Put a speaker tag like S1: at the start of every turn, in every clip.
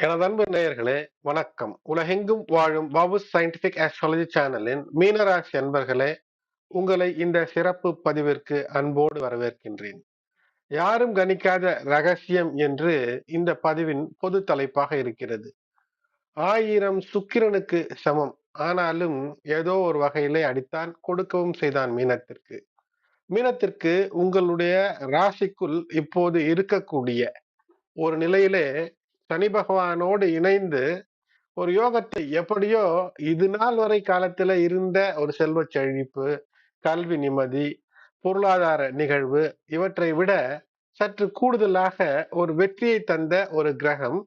S1: எனது அன்பு நேயர்களே வணக்கம். உலகெங்கும் வாழும் பாபு சயின்டிபிக் ஆஸ்ட்ராலஜி சேனலின் மீனராசி அன்பர்களே உங்களை இந்த சிறப்பு பதிவிற்கு அன்போடு வரவேற்கின்றேன். யாரும் கணிக்காத ரகசியம் என்று இந்த பதிவின் பொது தலைப்பாக இருக்கிறது. ஆயிரம் சுக்கிரனுக்கு சமம். ஆனாலும் ஏதோ ஒரு வகையிலே அடித்தான் கொடுக்கவும் செய்தான் மீனத்திற்கு. மீனத்திற்கு உங்களுடைய ராசிக்குள் இப்போது இருக்கக்கூடிய ஒரு நிலையிலே சனி பகவானோடு இணைந்து ஒரு யோகத்தை எப்படியோ இது நாள் வரை காலத்துல இருந்த ஒரு செல்வ செழிப்பு கல்வி நிம்மதி பொருளாதார நிகழ்வு இவற்றை விட சற்று கூடுதலாக ஒரு வெற்றியை தந்த ஒரு கிரகம்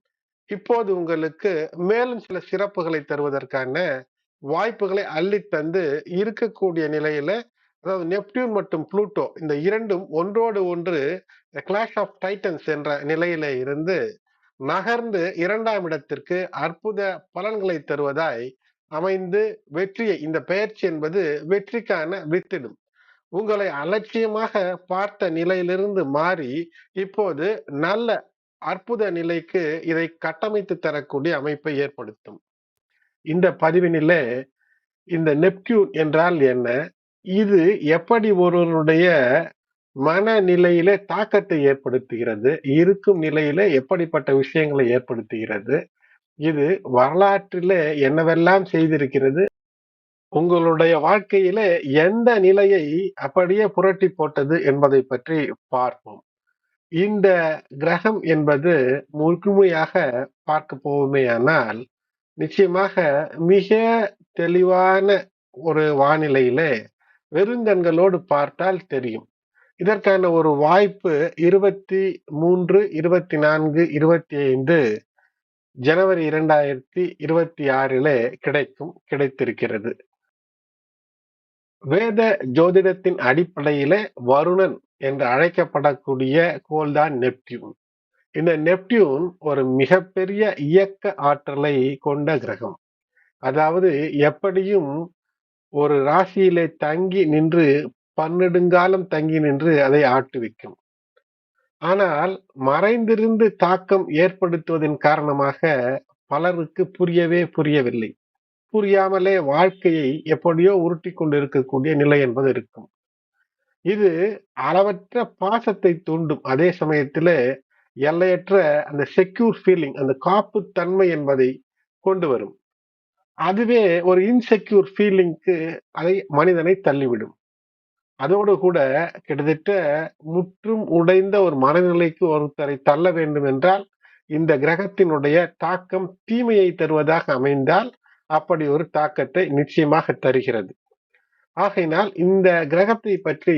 S1: இப்போது உங்களுக்கு மேலும் சில சிறப்புகளை தருவதற்கான வாய்ப்புகளை அள்ளித்தந்து இருக்கக்கூடிய நிலையில அதாவது நெப்டியூன் மற்றும் புளூட்டோ இந்த இரண்டும் ஒன்றோடு ஒன்று கிளாஷ் ஆஃப் டைட்டன்ஸ் என்ற நிலையில இருந்து நகர்ந்து இரண்டாம் இடத்திற்கு அற்புத பலன்களை தருவதாய் அமைந்து வெற்றியை இந்த பெயர்ச்சி என்பது வெற்றிக்கான வித்திடும். உங்களை அலட்சியமாக பார்த்த நிலையிலிருந்து மாறி இப்போது நல்ல அற்புத நிலைக்கு இதை கட்டமைத்து தரக்கூடிய அமைப்பை ஏற்படுத்தும். இந்த பதிவினிலே இந்த நெப்டியூன் என்றால் என்ன? இது எப்படி ஒருவருடைய மனநிலையிலே தாக்கத்தை ஏற்படுத்துகிறது இருக்கும் நிலையில எப்படிப்பட்ட விஷயங்களை ஏற்படுத்துகிறது இது வரலாற்றிலே என்னவெல்லாம் செய்திருக்கிறது உங்களுடைய வாழ்க்கையில எந்த நிலையை அப்படியே புரட்டி போட்டது என்பதை பற்றி பார்ப்போம். இந்த கிரகம் என்பது முழுமையாக பார்க்க போவோமேயானால் நிச்சயமாக மிக தெளிவான ஒரு வானிலையில வெறுங்கண்களோடு பார்த்தால் தெரியும். இதற்கான ஒரு வாய்ப்பு இருபத்தி மூன்று இருபத்தி நான்கு இருபத்தி ஐந்து ஜனவரி இரண்டாயிரத்தி இருபத்தி ஆறிலே கிடைக்கும் கிடைத்திருக்கிறது. வேத ஜோதிடத்தின் அடிப்படையில வருணன் என்று அழைக்கப்படக்கூடிய கோல்தான் நெப்டியூன். இந்த நெப்டியூன் ஒரு மிகப்பெரிய இயக்க ஆற்றலை கொண்ட கிரகம். அதாவது எப்படியும் ஒரு ராசியிலே தங்கி நின்று பன்னெடுங்காலம் தங்கி நின்று அதை ஆட்டுவிக்கும். ஆனால் மறைந்திருந்து தாக்கம் ஏற்படுத்துவதன் காரணமாக பலருக்கு புரியவே புரியவில்லை. புரியாமலே வாழ்க்கையை எப்படியோ உருட்டி கொண்டு இருக்கக்கூடிய நிலை என்பது இருக்கும். இது அளவற்ற பாசத்தை தூண்டும். அதே சமயத்துல எல்லையற்ற அந்த செக்யூர் ஃபீலிங் அந்த காப்பு தன்மை என்பதை கொண்டு வரும். அதுவே ஒரு இன்செக்யூர் ஃபீலிங்க்கு அதை மனிதனை தள்ளிவிடும். அதோடு கூட கிட்டத்தட்ட முற்றும் உடைந்த ஒரு மனநிலைக்கு ஒருத்தரை தள்ள வேண்டும் என்றால் இந்த கிரகத்தினுடைய தாக்கம் தீமையை தருவதாக அமைந்தால் அப்படி ஒரு தாக்கத்தை நிச்சயமாக தருகிறது. ஆகையினால் இந்த கிரகத்தை பற்றி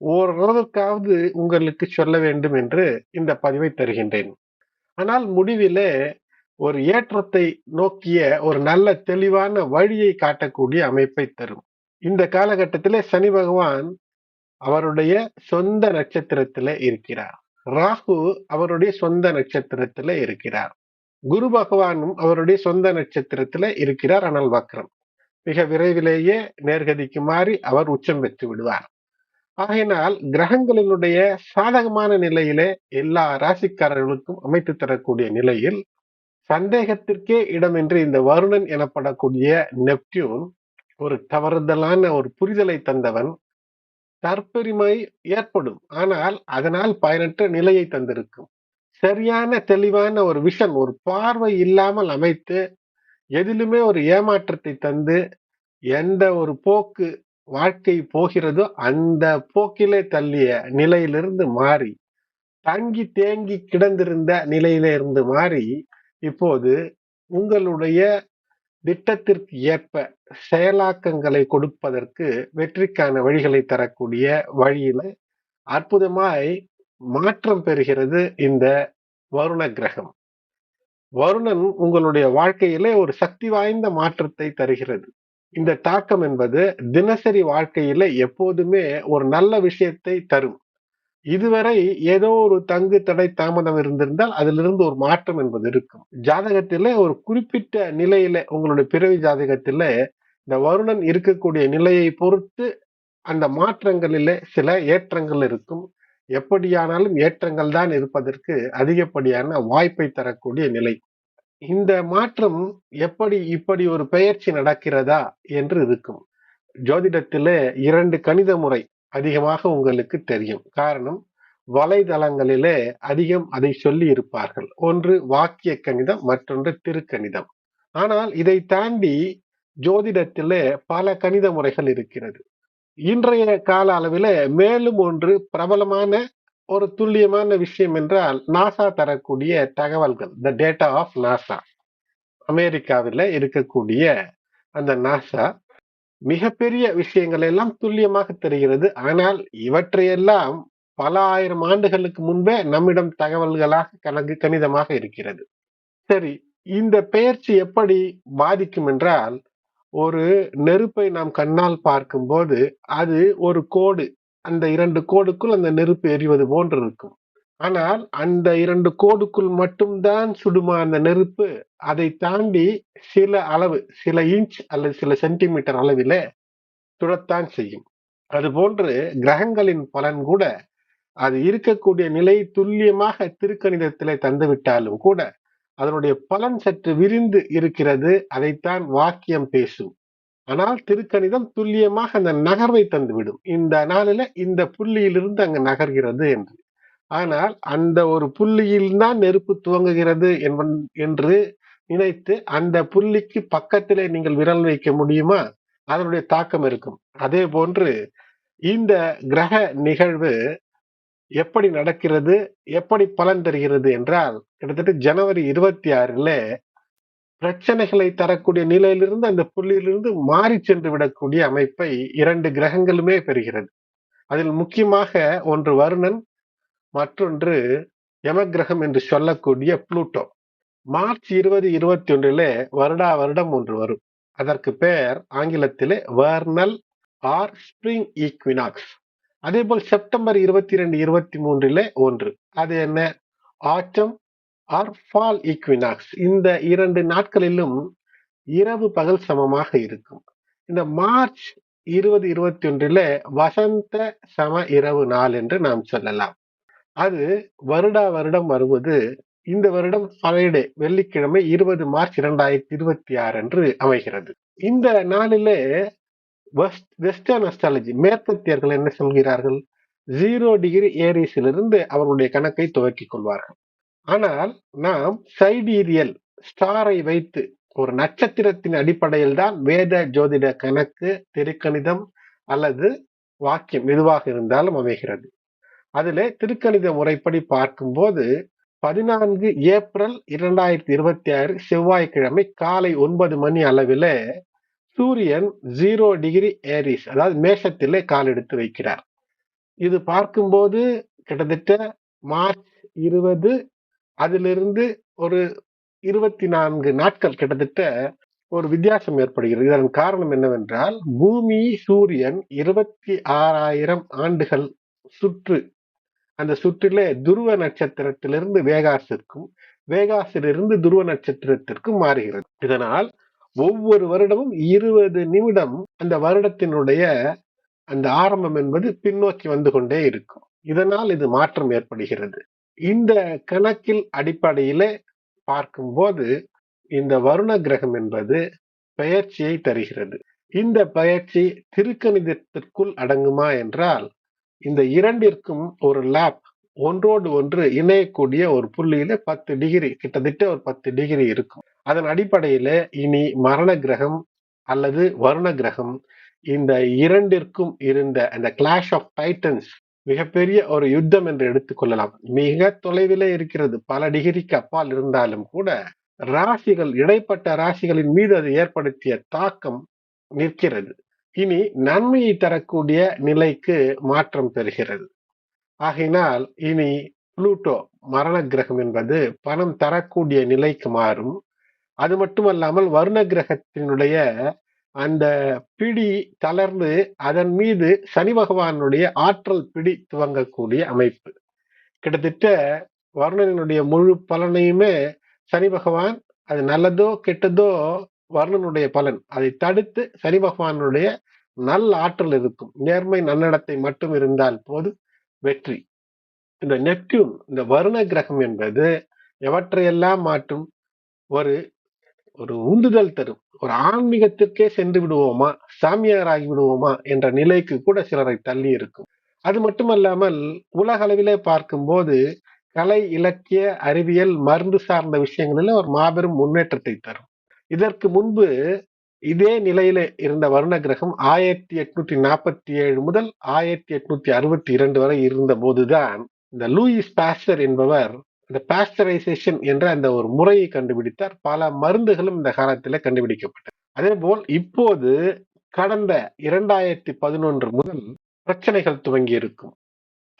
S1: ஓரளவுக்காவது உங்களுக்கு சொல்ல வேண்டும் என்று இந்த பதிவை தருகின்றேன். ஆனால் முடிவிலே ஒரு ஏற்றத்தை நோக்கிய ஒரு நல்ல தெளிவான வழியை காட்டக்கூடிய அமைப்பை தரும். இந்த காலகட்டத்திலே சனி பகவான் அவருடைய சொந்த நட்சத்திரத்திலே இருக்கிறார். ராகு அவருடைய சொந்த நட்சத்திரத்தில் இருக்கிறார். குரு பகவானும் அவருடைய சொந்த நட்சத்திரத்தில இருக்கிறார் அனல் வக்ரம். மிக விரைவிலேயே நேர்கதிக்கு மாறி அவர் உச்சம் பெற்று விடுவார். ஆகையினால் கிரகங்களினுடைய சாதகமான நிலையிலே எல்லா ராசிக்காரர்களுக்கும் அமைத்து தரக்கூடிய நிலையில் சந்தேகத்திற்கே இடமின்றி இந்த வருணன் எனப்படக்கூடிய நெப்டியூன் ஒரு தவறுதலான ஒரு புரிதலை தந்தவன் தற்பெருமை ஏற்படும். ஆனால் அதனால் பயனற்ற நிலையை தந்திருக்கும். சரியான தெளிவான ஒரு விஷன் ஒரு பார்வை இல்லாமல் அமைத்து எதிலுமே ஒரு ஏமாற்றத்தை தந்து எந்த ஒரு போக்கு வாழ்க்கை போகிறதோ அந்த போக்கிலே தள்ளிய நிலையிலிருந்து மாறி தங்கி தேங்கி கிடந்திருந்த நிலையில இருந்து மாறி இப்போது உங்களுடைய திட்டத்திற்கு ஏற்ப செயலாக்கங்களை கொடுப்பதற்கு வெற்றிக்கான வழிகளை தரக்கூடிய வழியில அற்புதமாய் மாற்றம் பெறுகிறது இந்த வருண கிரகம். வருணன் உங்களுடைய வாழ்க்கையிலே ஒரு சக்தி வாய்ந்த மாற்றத்தை தருகிறது. இந்த தாக்கம் என்பது தினசரி வாழ்க்கையில எப்போதுமே ஒரு நல்ல விஷயத்தை தரும். இதுவரை ஏதோ ஒரு தங்கு தடை தாமதம் இருந்திருந்தால் அதிலிருந்து ஒரு மாற்றம் என்பது இருக்கும். ஜாதகத்தில ஒரு குறிப்பிட்ட நிலையில உங்களுடைய பிறவி ஜாதகத்தில இந்த வருணன் இருக்கக்கூடிய நிலையை பொறுத்து அந்த மாற்றங்களில சில ஏற்றங்கள் இருக்கும். எப்படியானாலும் ஏற்றங்கள் தான் இருப்பதற்கு அதிகப்படியான வாய்ப்பை தரக்கூடிய நிலை. இந்த மாற்றம் எப்படி இப்படி ஒரு பெயர்ச்சி நடக்கிறதா என்று இருக்கும். ஜோதிடத்திலே இரண்டு கணித முறை அதிகமாக உங்களுக்கு தெரியும். காரணம் வலைதளங்களிலே அதிகம் அதை சொல்லி இருப்பார்கள். ஒன்று வாக்கிய கணிதம் மற்றொன்று திருக்கணிதம். ஆனால் இதை தாண்டி ஜோதிடத்திலே பல கணித முறைகள் இருக்கிறது. இன்றைய கால அளவில் மேலும் ஒன்று பிரபலமான ஒரு துல்லியமான விஷயம் என்றால் நாசா தரக்கூடிய தகவல்கள் த டேட்டா ஆஃப் நாசா அமெரிக்காவில் இருக்கக்கூடிய அந்த நாசா மிகப்பெரிய விஷயங்கள் எல்லாம் துல்லியமாக தெரிகிறது. ஆனால் இவற்றையெல்லாம் பல ஆயிரம் ஆண்டுகளுக்கு முன்பே நம்மிடம் தகவல்களாக கணக்கு கணிதமாக இருக்கிறது. சரி இந்த பெயர்ச்சி எப்படி பாதிக்கும் என்றால் ஒரு நெருப்பை நாம் கண்ணால் பார்க்கும்போது அது ஒரு கோடு. அந்த இரண்டு கோடுக்குள் அந்த நெருப்பு எரிவது போன்று இருக்கும். ஆனால் அந்த இரண்டு கோடுக்குள் மட்டும்தான் சுடுமா அந்த நெருப்பு? அதை தாண்டி சில அளவு சில இன்ச் அல்லது சில சென்டிமீட்டர் அளவில சுடத்தான் செய்யும். அதுபோன்று கிரகங்களின் பலன் கூட அது இருக்கக்கூடிய நிலை துல்லியமாக திருக்கணிதத்திலே தந்துவிட்டாலும் கூட அதனுடைய பலன் சற்று விரிந்து இருக்கிறது அதைத்தான் வாக்கியம் பேசும். ஆனால் திருக்கணிதம் துல்லியமாக அந்த நகர்வை தந்துவிடும். இந்த நாளில இந்த புள்ளியிலிருந்து அங்கு நகர்கிறது என்று. ஆனால் அந்த ஒரு புள்ளியில் தான் நெருப்பு துவங்குகிறது என்று நினைத்து அந்த புள்ளிக்கு பக்கத்திலே நீங்கள் விரல் வைக்க முடியுமா? அதனுடைய தாக்கம் இருக்கும். அதே போன்று இந்த கிரக நிகழ்வு எப்படி நடக்கிறது? எப்படி பலன் தருகிறது என்றால் கிட்டத்தட்ட ஜனவரி இருபத்தி ஆறுல பிரச்சனைகளை தரக்கூடிய நிலையிலிருந்து அந்த புள்ளியிலிருந்து மாறி சென்று விடக்கூடிய அமைப்பை இரண்டு கிரகங்களுமே பெறுகிறது. அதில் முக்கியமாக ஒன்று வருணன் மற்றொன்று யமகிரகம் என்று சொல்லக்கூடிய புளூட்டோ. மார்ச் இருபது இருபத்தி ஒன்றிலே வருடா வருடம் ஒன்று வரும். அதற்கு பெயர் ஆங்கிலத்திலே வர்னல் ஆர் ஸ்பிரிங் ஈக்வினாக்ஸ். அதே போல் செப்டம்பர் இருபத்தி ரெண்டு இருபத்தி மூன்றிலே ஒன்று. அது என்ன? Autumn or fall equinox. இந்த இரண்டு நாட்களிலும் இரவு பகல் சமமாக இருக்கும். இந்த மார்ச் இருபது இருபத்தி ஒன்றிலே வசந்த சம இரவு நாள் என்று நாம் சொல்லலாம். அது வருடா வருடம் வருவது. இந்த வருடம் ஃப்ரைடே வெள்ளிக்கிழமை இருபது மார்ச் இரண்டாயிரத்தி இருபத்தி ஆறு அன்று அமைகிறது. இந்த நாளிலே வெஸ்டர்ன் அஸ்ட்ராலஜி மேற்கத்தியர்கள் என்ன சொல்கிறார்கள்? ஜீரோ டிகிரி ஏரிஸிலிருந்து அவர்களுடைய கணக்கை துவக்கிக் கொள்வார்கள். ஆனால் நாம் சைடீரியல் ஸ்டாரை வைத்து ஒரு நட்சத்திரத்தின் அடிப்படையில் தான் வேத ஜோதிட கணக்கு திருக்கணிதம் அல்லது வாக்கியம் எதுவாக இருந்தாலும் அமைகிறது. அதிலே திருக்கணித முறைப்படி பார்க்கும்போது பதினான்கு ஏப்ரல் இரண்டாயிரத்தி இருபத்தி ஆறு செவ்வாய்க்கிழமை காலை ஒன்பது மணி அளவில் சூரியன் ஜீரோ டிகிரி ஏரிஸ் அதாவது மேஷத்திலே கால் எடுத்து வைக்கிறார். இது பார்க்கும்போது கிட்டத்தட்ட மார்ச் இருபது அதிலிருந்து ஒரு இருபத்தி நான்கு நாட்கள் கிட்டத்தட்ட ஒரு வித்தியாசம் ஏற்படுகிறது. இதன் காரணம் என்னவென்றால் பூமி சூரியன் இருபத்தி ஆறாயிரம் ஆண்டுகள் சுற்று அந்த சுற்றிலே துருவ நட்சத்திரத்திலிருந்து வேகாசிற்கும் வேகாசிலிருந்து துருவ நட்சத்திரத்திற்கும் மாறுகிறது. இதனால் ஒவ்வொரு வருடமும் இருபது நிமிடம் அந்த வருடத்தினுடைய அந்த ஆரம்பம் என்பது பின்னோக்கி வந்து கொண்டே இருக்கும். இதனால் இது மாற்றம் ஏற்படுகிறது. இந்த கணக்கில் அடிப்படையில பார்க்கும்போது இந்த வருண கிரகம் என்பது பெயர்ச்சியை தருகிறது. இந்த பயிற்சி திருக்கணிதத்திற்குள் அடங்குமா என்றால் இந்த இரண்டிற்கும் ஒரு லேப் ஒன்றோடு ஒன்று இணையக்கூடிய ஒரு புள்ளியில பத்து டிகிரி கிட்டத்தட்ட ஒரு பத்து டிகிரி இருக்கும். அதன் அடிப்படையில இனி மரண கிரகம் அல்லது வருண கிரகம் இந்த இரண்டிற்கும் இருந்த அந்த கிளாஷ் ஆஃப் டைட்டன்ஸ் மிகப்பெரிய ஒரு யுத்தம் என்று எடுத்துக்கொள்ளலாம் மிக தொலைவிலே இருக்கிறது. பல டிகிரிக்கு அப்பால் இருந்தாலும் கூட ராசிகள் இடைப்பட்ட ராசிகளின் மீது அது ஏற்படுத்திய தாக்கம் நிற்கிறது. இனி நன்மையை தரக்கூடிய நிலைக்கு மாற்றம் பெறுகிறது. ஆகையினால் இனி புளூட்டோ மரண கிரகம் என்பது பணம் தரக்கூடிய நிலைக்கு மாறும். அது மட்டுமல்லாமல் வருண கிரகத்தினுடைய அந்த பிடி தளர்ந்து அதன் மீது சனி பகவானுடைய ஆற்றல் பிடி துவங்கக்கூடிய அமைப்பு. கிட்டத்தட்ட வருணனுடைய முழு பலனையுமே சனி பகவான் அது நல்லதோ கெட்டதோ வர்ணனுடைய பலன். அதை தடுத்து சனி பகவானுடைய நல்ல ஆற்றல் இருக்கும். நேர்மை நன்னடத்தை மட்டும் இருந்தால் போது வெற்றி. இந்த நெப்டியூன் இந்த வருண கிரகம் என்பது எவற்றையெல்லாம் மாற்றும்? ஒரு ஒரு உந்துதல் தரும். ஒரு ஆன்மீகத்திற்கே சென்று விடுவோமா? சாமியாராகி விடுவோமா? என்ற நிலைக்கு கூட சிலரை தள்ளி இருக்கும். அது மட்டுமல்லாமல் உலக அளவிலே பார்க்கும்போது கலை இலக்கிய அறிவியல் மருந்து சார்ந்த விஷயங்களில் ஒரு மாபெரும் முன்னேற்றத்தை தரும். இதற்கு முன்பு இதே நிலையில இருந்த வருண கிரகம் ஆயிரத்தி எட்நூத்தி நாற்பத்தி ஏழு முதல் ஆயிரத்தி எட்நூத்தி அறுபத்தி இரண்டு வரை இருந்த போதுதான் இந்த லூயிஸ் பாஸ்டர் என்பவர் இந்த பாஸ்டரைசேஷன் என்ற அந்த ஒரு முறையை கண்டுபிடித்தார். பல மருந்துகளும் இந்த காலத்தில் கண்டுபிடிக்கப்பட்டது. அதே போல் இப்போது கடந்த இரண்டாயிரத்தி பதினொன்று முதல் பிரச்சனைகள் துவங்கி இருக்கும்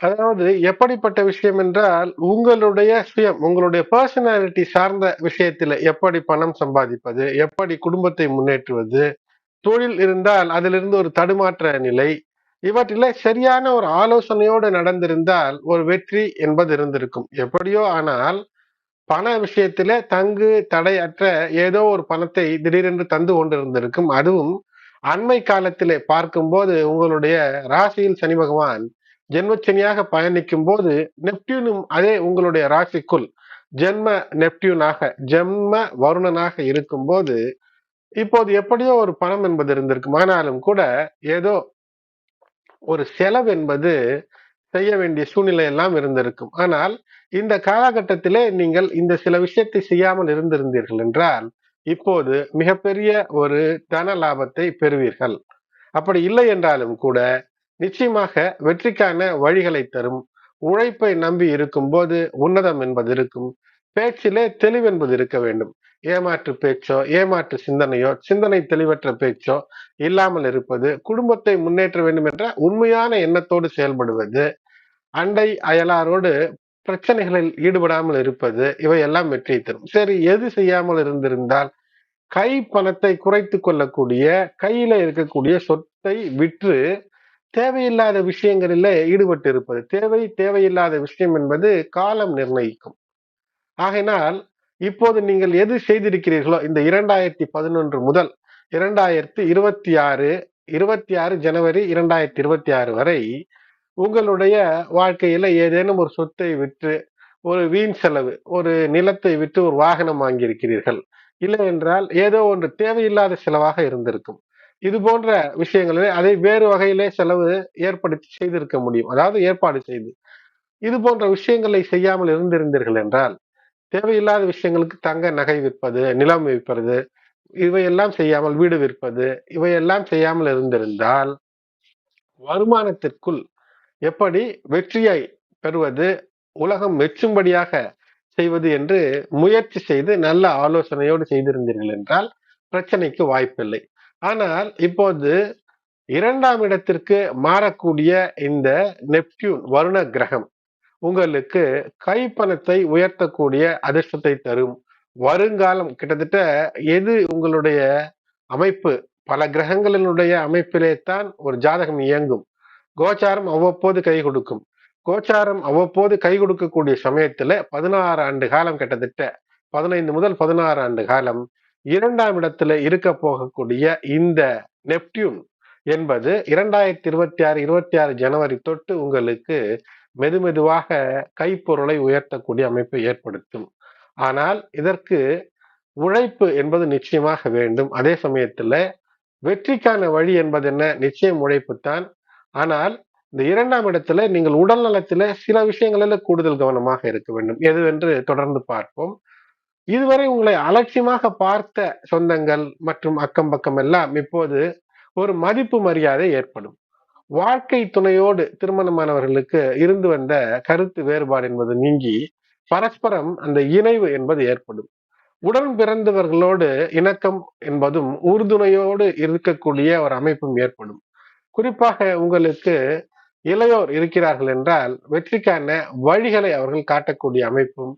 S1: அதாவது எப்படிப்பட்ட விஷயம் என்றால் உங்களுடைய சுயம் உங்களுடைய பர்சனாலிட்டி சார்ந்த விஷயத்துல எப்படி பணம் சம்பாதிப்பது எப்படி குடும்பத்தை முன்னேற்றுவது தொழில் இருந்தால் அதிலிருந்து ஒரு தடுமாற்ற நிலை இவற்றில சரியான ஒரு ஆலோசனையோடு நடந்திருந்தால் ஒரு வெற்றி என்பது இருந்திருக்கும். எப்படியோ ஆனால் பண விஷயத்திலே தங்கு தடையற்ற ஏதோ ஒரு பணத்தை திடீரென்று தந்து கொண்டிருந்திருக்கும். அதுவும் அண்மை காலத்திலே பார்க்கும்போது உங்களுடைய ராசியில் சனி பகவான் ஜென்மச்சனியாக பயணிக்கும் போது நெப்டியூனும் அதே உங்களுடைய ராசிக்குள் ஜென்ம நெப்டியூனாக ஜென்ம வருணனாக இருக்கும் போது இப்போது எப்படியோ ஒரு பணம் என்பது இருந்திருக்கும். ஆனாலும் கூட ஏதோ ஒரு செலவு என்பது செய்ய வேண்டிய சூழ்நிலை எல்லாம் இருந்திருக்கும். ஆனால் இந்த காலகட்டத்திலே நீங்கள் இந்த சில விஷயத்தை செய்யாமல் இருந்திருந்தீர்கள் என்றால் இப்போது மிகப்பெரிய ஒரு தன லாபத்தை பெறுவீர்கள். அப்படி இல்லை என்றாலும் கூட நிச்சயமாக வெற்றிக்கான வழிகளை தரும். உழைப்பை நம்பி இருக்கும் போது உன்னதம் என்பது இருக்கும். பேச்சிலே தெளிவு என்பது இருக்க வேண்டும். ஏமாற்று பேச்சோ ஏமாற்று சிந்தனையோ சிந்தனை தெளிவற்ற பேச்சோ இல்லாமல் இருப்பது குடும்பத்தை முன்னேற்ற வேண்டும் என்ற உண்மையான எண்ணத்தோடு செயல்படுவது அண்டை அயலாரோடு பிரச்சனைகளில் ஈடுபடாமல் இருப்பது இவையெல்லாம் வெற்றியை தரும். சரி எது செய்யாமல் இருந்திருந்தால் கை பணத்தை குறைத்து கொள்ளக்கூடிய கையில இருக்கக்கூடிய சொத்தை விற்று தேவையில்லாத விஷயங்களில் ஈடுபட்டு இருப்பது தேவை தேவையில்லாத விஷயம் என்பது காலம் நிர்ணயிக்கும். ஆகையினால் இப்போது நீங்கள் எது செய்திருக்கிறீர்களோ இந்த இரண்டாயிரத்தி பதினொன்று முதல் இரண்டாயிரத்தி இருபத்தி ஆறு இருபத்தி ஆறு ஜனவரி இரண்டாயிரத்தி இருபத்தி ஆறு வரை உங்களுடைய வாழ்க்கையில ஏதேனும் ஒரு சொத்தை விற்று ஒரு வீண் செலவு ஒரு நிலத்தை விற்று ஒரு வாகனம் வாங்கியிருக்கிறீர்கள். இல்லை என்றால் ஏதோ ஒன்று தேவையில்லாத செலவாக இருந்திருக்கும். இது போன்ற விஷயங்களே அதை வேறு வகையிலே செலவு ஏற்படுத்தி செய்திருக்க முடியும். அதாவது ஏற்பாடு செய்து. இது போன்ற விஷயங்களை செய்யாமல் இருந்திருந்தீர்கள் என்றால் தேவையில்லாத விஷயங்களுக்கு தங்க நகை விற்பது நிலம் விற்பது இவையெல்லாம் செய்யாமல் வீடு விற்பது இவையெல்லாம் செய்யாமல் இருந்திருந்தால் வருமானத்திற்குள் எப்படி வெற்றியை பெறுவது உலகம் மெச்சும்படியாக செய்வது என்று முயற்சி செய்து நல்ல ஆலோசனையோடு செய்திருந்தீர்கள் என்றால் பிரச்சனைக்கு வாய்ப்பில்லை. ஆனால் இப்போது இரண்டாம் இடத்திற்கு மாறக்கூடிய இந்த நெப்டியூன் வருண கிரகம் உங்களுக்கு கைப்பணத்தை உயர்த்தக்கூடிய அதிர்ஷ்டத்தை தரும். வருங்காலம் கிட்டத்தட்ட எது உங்களுடைய அமைப்பு? பல கிரகங்களினுடைய அமைப்பிலே தான் ஒரு ஜாதகம் இயங்கும். கோச்சாரம் அவ்வப்போது கை கொடுக்கும். கோச்சாரம் அவ்வப்போது கை கொடுக்கக்கூடிய சமயத்துல பதினாறு ஆண்டு காலம் கிட்டத்தட்ட பதினைந்து முதல் பதினாறு ஆண்டு காலம் இரண்டாம் இடத்துல இருக்க போகக்கூடிய இந்த நெப்டியூன் என்பது இரண்டாயிரத்தி இருபத்தி ஆறு இருபத்தி ஆறு ஜனவரி தொட்டு உங்களுக்கு மெதுமெதுவாக கைப்பொருளை உயர்த்தக்கூடிய அமைப்பை ஏற்படுத்தும். ஆனால் இதற்கு உழைப்பு என்பது நிச்சயமாக வேண்டும். அதே சமயத்துல வெற்றிக்கான வழி என்பது என்ன? நிச்சயம் உழைப்பு தான். ஆனால் இந்த இரண்டாம் இடத்துல நீங்கள் உடல் நலத்துல சில விஷயங்களில் கூடுதல் கவனமாக இருக்க வேண்டும். எதுவென்று தொடர்ந்து பார்ப்போம். இதுவரை உங்களை அலட்சியமாக பார்த்த சொந்தங்கள் மற்றும் அக்கம் பக்கம் எல்லாம் இப்போது ஒரு மதிப்பு மரியாதை ஏற்படும். வாழ்க்கை துணையோடு திருமணமானவர்களுக்கு இருந்து வந்த கருத்து வேறுபாடு என்பது நீங்கி பரஸ்பரம் அந்த இணைவு என்பது ஏற்படும். உடன் பிறந்தவர்களோடு இணக்கம் என்பதும் உறுதுணையோடு இருக்கக்கூடிய ஒரு அமைப்பும் ஏற்படும். குறிப்பாக உங்களுக்கு இளையோர் இருக்கிறார்கள் என்றால் வெற்றிக்கான வழிகளை அவர்கள் காட்டக்கூடிய அமைப்பும்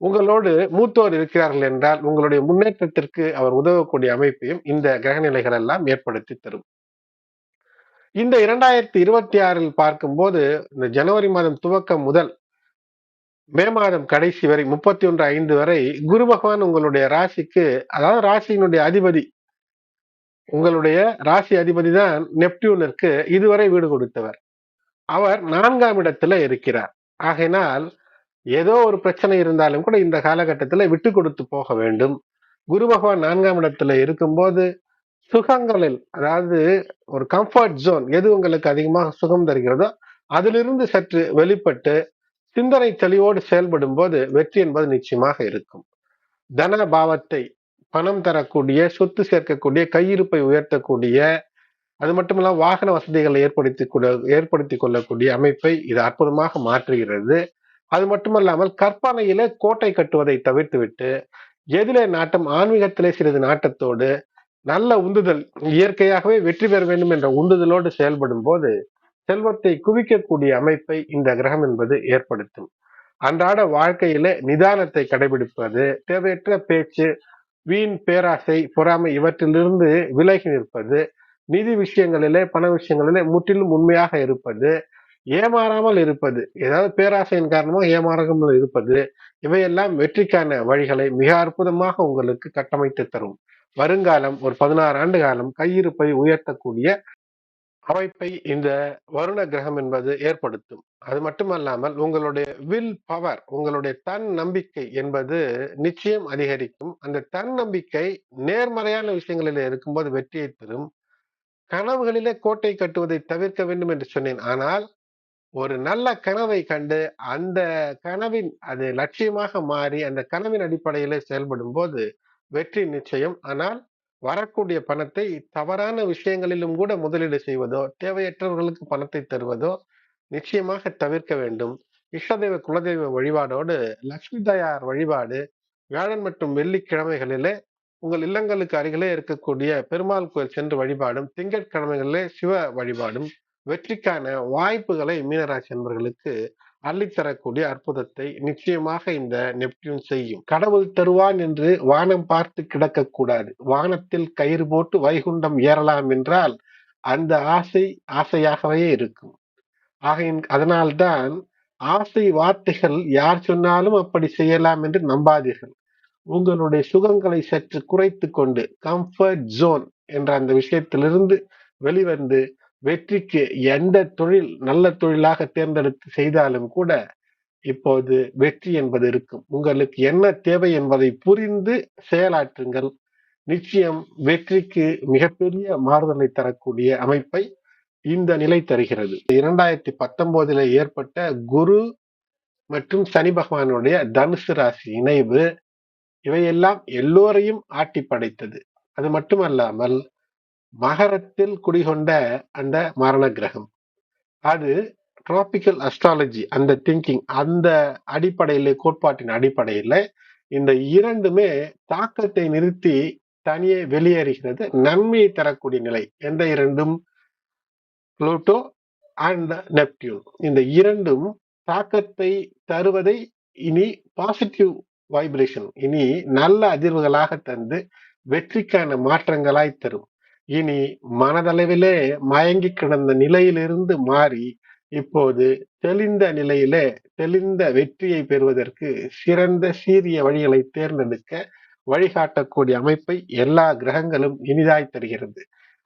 S1: உங்களோடு மூத்தோர் இருக்கிறார்கள் என்றால் உங்களுடைய முன்னேற்றத்திற்கு அவர் உதவக்கூடிய அமைப்பையும் இந்த கிரகநிலைகள் எல்லாம் ஏற்படுத்தி தரும். இந்த இரண்டாயிரத்தி இருபத்தி ஆறில் பார்க்கும்போது இந்த ஜனவரி மாதம் துவக்கம் முதல் மே மாதம் கடைசி வரை முப்பத்தி ஒன்று ஐந்து வரை குரு பகவான் உங்களுடைய ராசிக்கு அதாவது ராசியினுடைய அதிபதி உங்களுடைய ராசி அதிபதி தான் நெப்டியூனிற்கு இதுவரை வீடு கொடுத்தவர். அவர் நான்காம் இடத்துல இருக்கிறார். ஆகையினால் ஏதோ ஒரு பிரச்சனை இருந்தாலும் கூட இந்த காலகட்டத்தில் விட்டு கொடுத்து போக வேண்டும். குரு பகவான் நான்காம் இடத்துல இருக்கும்போது சுகங்களில் அதாவது ஒரு கம்ஃபர்ட் ஜோன் எது உங்களுக்கு அதிகமாக சுகம் தருகிறதோ அதிலிருந்து சற்று வெளிப்பட்டு சிந்தனை தெளிவோடு செயல்படும் போது வெற்றி என்பது நிச்சயமாக இருக்கும். தன பாவத்தை பணம் தரக்கூடிய சொத்து சேர்க்கக்கூடிய கையிருப்பை உயர்த்தக்கூடிய அது மட்டுமல்ல வாகன வசதிகளை ஏற்படுத்தி கூட ஏற்படுத்தி கொள்ளக்கூடிய அமைப்பை இது அற்புதமாக மாற்றுகிறது. அது மட்டுமல்லாமல் கற்பனையிலே கோட்டை கட்டுவதை தவிர்த்துவிட்டு எதிலே நாட்டம் ஆன்மீகத்திலே சிறிது நாட்டத்தோடு நல்ல உந்துதல் இயற்கையாகவே வெற்றி பெற வேண்டும் என்ற உந்துதலோடு செயல்படும் போது செல்வத்தை குவிக்கக்கூடிய அமைப்பை இந்த கிரகம் என்பது ஏற்படுத்தும். அன்றாட வாழ்க்கையில நிதானத்தை கடைபிடிப்பது தேவையற்ற பேச்சு வீண் பேராசை பொறாமை இவற்றிலிருந்து விலகி நிற்பது நிதி விஷயங்களிலே பண விஷயங்களிலே முற்றிலும் உண்மையாக இருப்பது ஏமாறாமல் இருப்பது ஏதாவது பேராசையின் காரணமாக ஏமாறாமல் இருப்பது இவையெல்லாம் வெற்றிக்கான வழிகளை மிக அற்புதமாக உங்களுக்கு கட்டமைத்து தரும். வருங்காலம் ஒரு பதினாறு ஆண்டு காலம் கையிருப்பை உயர்த்தக்கூடிய அமைப்பை இந்த வருண கிரகம் என்பது ஏற்படுத்தும். அது மட்டுமல்லாமல் உங்களுடைய வில் பவர் உங்களுடைய தன் நம்பிக்கை என்பது நிச்சயம் அதிகரிக்கும். அந்த தன் நம்பிக்கை நேர்மறையான விஷயங்களில் இருக்கும்போது வெற்றியை தரும். கனவுகளிலே கோட்டை கட்டுவதை தவிர்க்க வேண்டும் என்று சொன்னேன். ஆனால் ஒரு நல்ல கனவை கண்டு அந்த கனவின் அது லட்சியமாக மாறி அந்த கனவின் அடிப்படையிலே செயல்படும் போது வெற்றி நிச்சயம். ஆனால் வரக்கூடிய பணத்தை தவறான விஷயங்களிலும் கூட முதலீடு செய்வதோ தேவையற்றவர்களுக்கு பணத்தை தருவதோ நிச்சயமாக தவிர்க்க வேண்டும். இஷ்டதெய்வ குலதெய்வ வழிபாடோடு லட்சுமி தயார் வழிபாடு வியாழன் மற்றும் வெள்ளிக்கிழமைகளிலே உங்கள் இல்லங்களுக்கு அருகிலே இருக்கக்கூடிய பெருமாள் கோயில் சென்று வழிபாடும் திங்கட்கிழமைகளிலே சிவ வழிபாடும். வெற்றிக்கான வாய்ப்புகளை மீனராசி என்பவர்களுக்கு அள்ளித்தரக்கூடிய அற்புதத்தை நிச்சயமாக இந்த நெப்டியூன் செய்யும். கடவுள் தருவான் என்று வானம் பார்த்து கிடக்கக்கூடாது. வானத்தில் கயிறு போட்டு வைகுண்டம் ஏறலாம் என்றால் அந்த ஆசை ஆசையாகவே இருக்கும். ஆகையின் அதனால்தான் ஆசை வார்த்தைகள் யார் சொன்னாலும் அப்படி செய்யலாம் என்று நம்பாதீர்கள். உங்களுடைய சுகங்களை சற்று குறைத்து கொண்டு கம்ஃபர்ட் ஜோன் என்ற அந்த விஷயத்திலிருந்து வெளிவந்து வெற்றிக்கு எந்த தொழில் நல்ல தொழிலாக தேர்ந்தெடுத்து செய்தாலும் கூட இப்போது வெற்றி என்பது இருக்கும். உங்களுக்கு என்ன தேவை என்பதை புரிந்து செயலாற்றுங்கள். நிச்சயம் வெற்றிக்கு மிகப்பெரிய மாறுதலை தரக்கூடிய அமைப்பை இந்த நிலை தருகிறது. இரண்டாயிரத்தி பத்தொன்பதுல ஏற்பட்ட குரு மற்றும் சனி பகவானுடைய தனுசு ராசி இணைவு இவையெல்லாம் எல்லோரையும் ஆட்டி படைத்தது அது மட்டுமல்லாமல் மகரத்தில் குடிகொண்ட அந்த மரண கிரகம் அது டிராபிக்கல் அஸ்ட்ராலஜி அந்த திங்கிங் அந்த அடிப்படையில கோட்பாட்டின் அடிப்படையில இந்த இரண்டுமே தாக்கத்தை நிறுத்தி தனியே வெளியேறுகிறது நன்மையை தரக்கூடிய நிலை. எந்த இரண்டும்? Pluto and Neptune. இந்த இரண்டும் தாக்கத்தை தருவதை இனி பாசிட்டிவ் வைப்ரேஷன் இனி நல்ல அதிர்வுகளாக தந்து வெற்றிக்கான மாற்றங்களாய் தரும். இனி மனதளவிலே மயங்கி கிடந்த நிலையிலிருந்து மாறி இப்போது தெளிந்த நிலையிலே தெளிந்த வெற்றியை பெறுவதற்கு சிறந்த சீரிய வழிகளை தேர்ந்தெடுக்க வழிகாட்டக்கூடிய அமைப்பை எல்லா கிரகங்களும் இனிதாய் தருகிறது.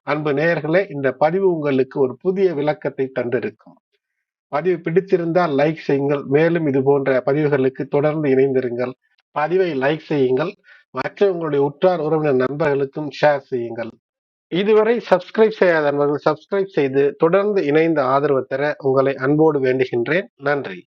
S1: அன்பு நேயர்களே இந்த பதிவு உங்களுக்கு ஒரு புதிய விளக்கத்தை தந்திருக்கும். பதிவு பிடித்திருந்தால் லைக் செய்யுங்கள். மேலும் இது போன்ற பதிவுகளுக்கு தொடர்ந்து இணைந்திருங்கள். பதிவை லைக் செய்யுங்கள். மற்ற உங்களுடைய உற்றார் உறவினர் நண்பர்களுக்கும் ஷேர் செய்யுங்கள். இதுவரை சப்ஸ்கிரைப் செய்யாத நண்பர்கள் சப்ஸ்கிரைப் செய்து தொடர்ந்து இணைந்த ஆதரவு தர உங்களை அன்போடு வேண்டுகின்றேன். நன்றி.